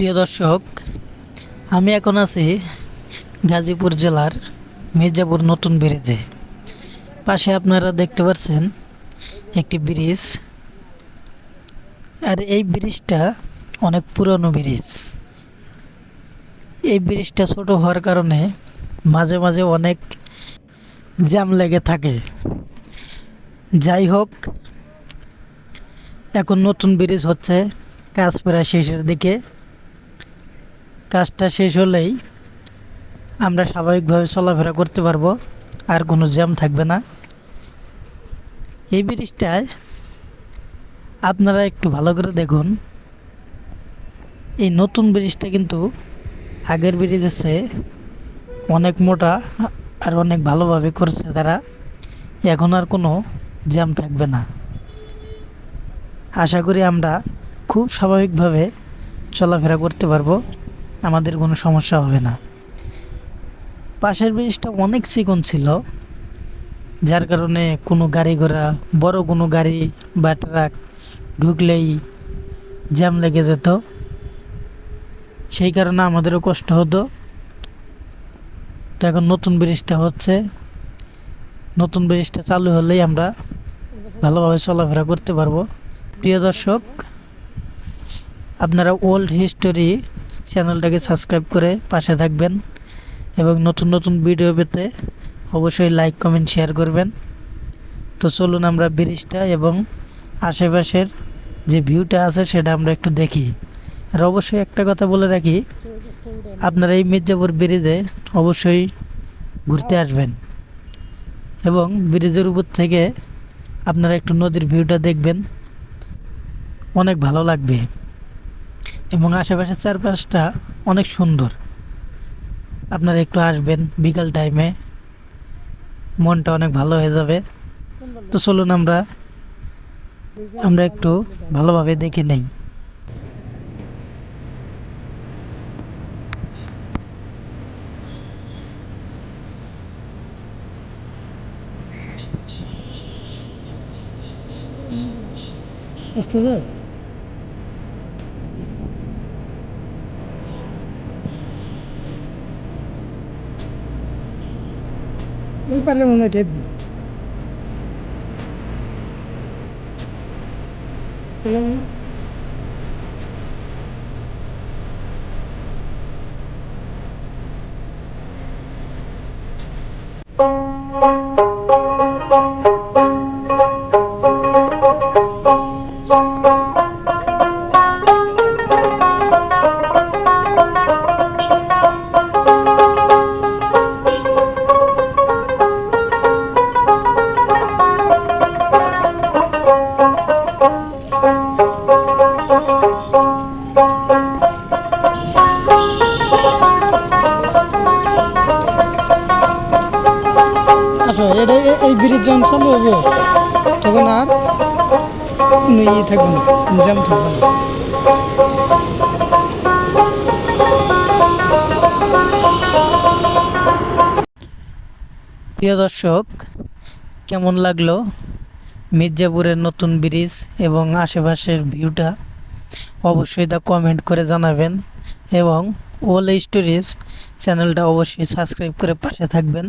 প্রিয় দর্শক, আমি এখন আছি গাজীপুর জেলার মির্জাপুর নতুন ব্রিজে। পাশে আপনারা দেখতে পাচ্ছেন একটি ব্রিজ। আর এই ব্রিজটা অনেক পুরনো ব্রিজ। এই ব্রিজটা ছোট হওয়ার কারণে মাঝে মাঝে অনেক জ্যাম লেগে থাকে। যাই হোক, এখন নতুন ব্রিজ হচ্ছে কাজ প্রায় শেষের দিকে। কাজটা শেষ হলেই আমরা স্বাভাবিকভাবে চলাফেরা করতে পারব, আর কোনো জ্যাম থাকবে না। এই ব্রিজটায় আপনারা একটু ভালো করে দেখুন। এই নতুন ব্রিজটা কিন্তু আগের ব্রিজ আছে, অনেক মোটা আর অনেক ভালোভাবে করছে তারা। এখন আর কোনো জ্যাম থাকবে না। আশা করি আমরা খুব স্বাভাবিকভাবে চলাফেরা করতে পারব। আমাদের কোনো সমস্যা হবে না। পাশের ব্রিজটা অনেক চিকন ছিল, যার কারণে কোনো গাড়ি ঘোড়া, বড় কোনো গাড়ি বা ট্রাক ঢুকলেই জ্যাম লেগে যেত। সেই কারণে আমাদেরও কষ্ট হতো। তো এখন নতুন ব্রিজটা হচ্ছে, নতুন ব্রিজটা চালু হলেই আমরা ভালোভাবে চলাফেরা করতে পারব। প্রিয় দর্শক, আপনারা ওল্ড হিস্টোরি চ্যানেলটাকে সাবস্ক্রাইব করে পাশে থাকবেন এবং নতুন নতুন ভিডিও পেতে অবশ্যই লাইক, কমেন্ট, শেয়ার করবেন। তো চলুন আমরা ব্রিজটা এবং আশেপাশের যে ভিউটা আছে সেটা আমরা একটু দেখি। আর অবশ্যই একটা কথা বলে রাখি, আপনারা এই মির্জাপুর ব্রিজে অবশ্যই ঘুরতে আসবেন এবং ব্রিজের উপর থেকে আপনারা একটু নদীর ভিউটা দেখবেন। অনেক ভালো লাগবে। এবং আশেপাশের চারপাশটা অনেক সুন্দর। আপনারা একটু আসবেন বিকাল টাইমে মনটা অনেক ভালো হয়ে যাবে। তো চলুন আমরা আমরা একটু ভালোভাবে দেখে নেই। Não parei não é dedo. আসো এটা এই ব্রিজ যখন চালু তখন আর ইয়ে জ্যাম প্রিয় দর্শক, কেমন লাগল মির্জাপুরের নতুন ব্রিজ এবং আশেপাশের ভিউটা অবশ্যই তা কমেন্ট করে জানাবেন এবং ওল স্টোরিজ চ্যানেলটা অবশ্যই সাবস্ক্রাইব করে পাশে থাকবেন।